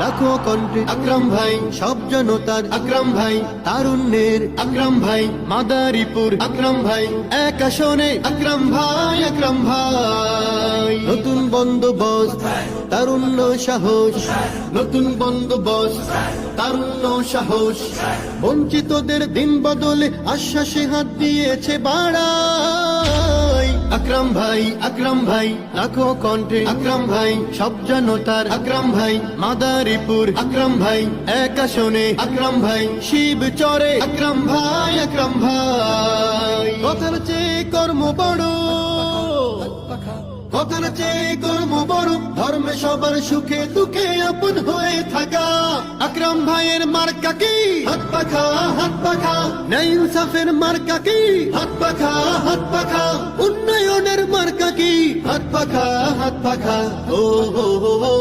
লাখো কণ্ঠে, আকরাম ভাই, সব জনতার আকরাম ভাই, তারুণ্যের আকরাম ভাই, মাদারীপুর আকরাম ভাই, এক আসনে আকরাম ভাই আকরাম ভাই। নতুন বন্দোবস্ত, তারুণ্য সাহস, নতুন বন্দোবস্ত, তারুণ্য সাহস। বঞ্চিতদের দিন বদলে আশ্বাসে হাত দিয়েছে বাড়াই আকরাম ভাই আকরাম ভাই লাখো কণ্ঠে। আকরাম ভাই, সব জনতার আকরাম ভাই, মাদারীপুর। আকরাম ভাই, এক আসনে। আকরাম ভাই, শিব চরে। আকরাম ভাই আকরাম ভাই। কথার চেয়ে কর্ম বড়। কথার চেয়ে কর্ম বড়। ধর্মে সবার সুখে দুঃখে আপন হয়ে থাকা। আকরাম ভাইয়ের মার্কা কি? হাত পাখা হাত পাখা। ন্যায় ইনসাফের মার্কা কি? হাত পাখা হাত পাখা। হাত পাখা হাত পাখা ও হো হো